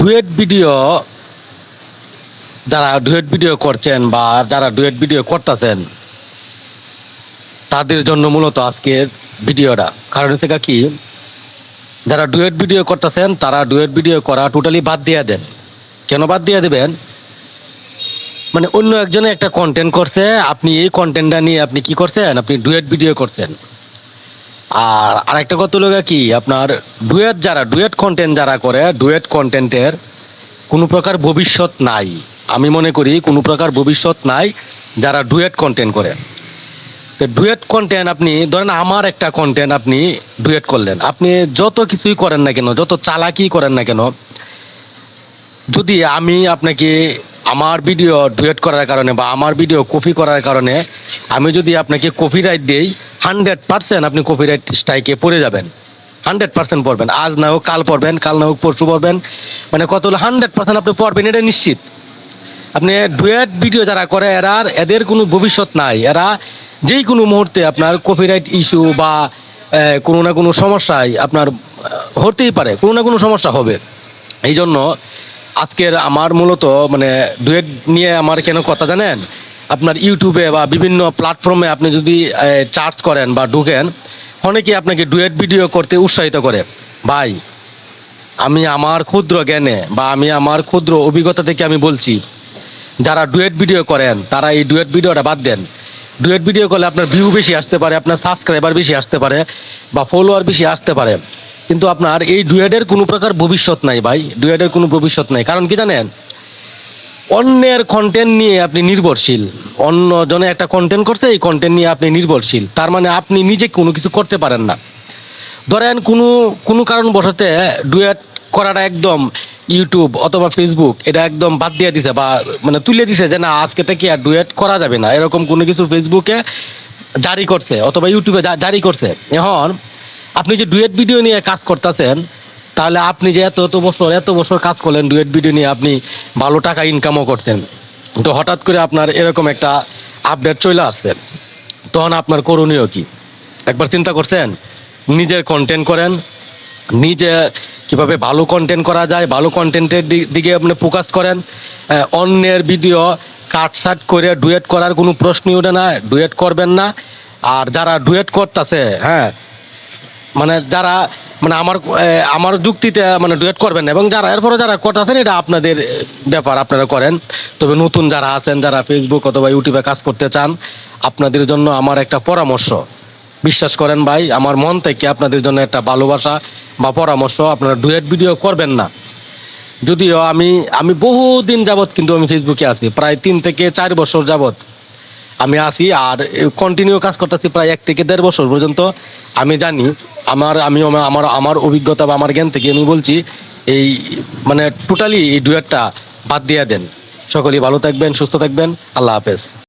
Duet video যারা duet video করছেন বা যারা ডুয়েট ভিডিও করতেছেন, তাদের জন্য মূলত আজকের ভিডিওটা। কারণ হচ্ছে কি, যারা ডুয়েট ভিডিও করতেছেন, তারা ডুয়েট ভিডিও করা টোটালি বাদ দিয়ে দেন। কেন বাদ দিয়ে দেবেন? মানে অন্য একজনে একটা কন্টেন্ট করছে, আপনি এই কন্টেন্টটা নিয়ে আপনি কি করছেন? আপনি ডুয়েট ভিডিও করছেন। আর আরেকটা কথা হলো কি, আপনার ডুয়েট যারা ডুয়েট কন্টেন্ট যারা করে ডুয়েট কন্টেন্টের কোনো প্রকার ভবিষ্যৎ নাই। আমি মনে করি কোনো প্রকার ভবিষ্যৎ নাই যারা ডুয়েট কন্টেন্ট করে। তো ডুয়েট কন্টেন্ট আপনি, ধরেন আমার একটা কন্টেন্ট আপনি ডুয়েট করলেন। আপনি যত কিছুই করেন না কেন, যত চালাকি করেন না কেন, যদি আমি আপনাকে আমার ভিডিও ডুয়েট করার কারণে বা আমার ভিডিও কপি করার কারণে আমি যদি আপনাকে কপিরাইট দিই হান্ড্রেড পার্সেন্ট আপনি কপিরাইট স্ট্রাইকে পড়ে যাবেন। হান্ড্রেড পার্সেন্ট পড়বেন। আজ না হোক, কাল পড়বেন, কাল না হোক, পরশু পড়বেন। মানে কত হলো? হান্ড্রেড পার্সেন্ট আপনি পড়বেন, এটা নিশ্চিত। আপনি ডুয়েট ভিডিও যারা করে, এরা এদের কোনো ভবিষ্যৎ নাই। এরা যেই কোনো মুহূর্তে আপনার কপিরাইট ইস্যু বা কোনো না কোনো সমস্যায় আপনার হতেই পারে। কোনো না কোনো সমস্যা হবে। এই জন্য আজকের আমার মূলত মানে ডুয়েট নিয়ে আমার কেন কথা জানেন? আপনার ইউটিউবে বা বিভিন্ন প্ল্যাটফর্মে আপনি যদি চার্জ করেন বা ঢুকেন, অনেকে আপনাকে ডুয়েট ভিডিও করতে উৎসাহিত করে। ভাই, আমি আমার ক্ষুদ্র জ্ঞানে বা আমি আমার ক্ষুদ্র অভিজ্ঞতা থেকে আমি বলছি, যারা ডুয়েট ভিডিও করেন, তারা এই ডুয়েট ভিডিওটা বাদ দেন। ডুয়েট ভিডিও করলে আপনার ভিউ বেশি আসতে পারে, আপনার সাবস্ক্রাইবার বেশি আসতে পারে বা ফলোয়ার বেশি আসতে পারে। কিন্তু আপনার এই ডুয়েটের কোনো প্রকার ভবিষ্যৎ নাই ভাই ডুয়েটের কোনো ভবিষ্যৎ নাই। কারণ কি জানেন? অন্যের কন্টেন্ট নিয়ে আপনি নির্ভরশীল। অন্য জনে একটা কন্টেন্ট করছে, এই কন্টেন্ট নিয়ে আপনি নির্ভরশীল। তার মানে আপনি নিজে কোনো কিছু করতে পারেন না। ধরেন কোনো কোনো কারণবশতে ডুয়েট করাটা একদম ইউটিউব অথবা ফেসবুক এটা একদম বাদ দিয়ে দিছে বা মানে তুলে দিছে যে না, আজকে থেকে আর ডুয়েট করা যাবে না। এরকম কোনো কিছু ফেসবুকে জারি করছে অথবা ইউটিউবে জারি করছে। এখন আপনি যে ডুয়েট ভিডিও নিয়ে কাজ করতেছেন, তাহলে আপনি যে এত এত বছর এত বছর কাজ করলেন ডুয়েট ভিডিও নিয়ে, আপনি ভালো টাকা ইনকামও করছেন তো হঠাৎ করে আপনার এরকম একটা আপডেট চলে আসছে। তখন আপনার করণীয় কি? একবার চিন্তা করছেন? নিজের কন্টেন্ট করেন। নিজে কীভাবে ভালো কন্টেন্ট করা যায়, ভালো কন্টেন্টের দিকে আপনি ফোকাস করেন। অন্যের ভিডিও কাটসাট করে ডুয়েট করার কোনো প্রশ্নই ওঠে না, ডুয়েট করবেন না। আর যারা ডুয়েট করতেছে হ্যাঁ মানে যারা মানে আমার আমার যুক্তিতে মানে ডুয়েট করবেন এবং যারা, এরপরে যারা করতেছেন এটা আপনাদের ব্যাপার, আপনারা করেন। তবে নতুন যারা আছেন, যারা ফেসবুক অথবা ইউটিউবে কাজ করতে চান, আপনাদের জন্য আমার একটা পরামর্শ। বিশ্বাস করেন ভাই, আমার মন থেকে আপনাদের জন্য একটা ভালোবাসা বা পরামর্শ। আপনারা ডুয়েট ভিডিও করবেন না। যদিও আমি আমি বহুদিন যাবত কিন্তু আমি ফেসবুকে আছি। প্রায় তিন থেকে চার বছর যাবত আমি আছি আর কন্টিনিউ কাজ করতেছি প্রায় এক থেকে দেড় বছর পর্যন্ত। আমি জানি, আমার, আমি, আমার- আমার অভিজ্ঞতা বা আমার জ্ঞান থেকে আমি বলছি, এই মানে টোটালি এই ডুয়েটটা বাদ দিয়ে দেন। সকলেই ভালো থাকবেন, সুস্থ থাকবেন। আল্লাহ হাফেজ।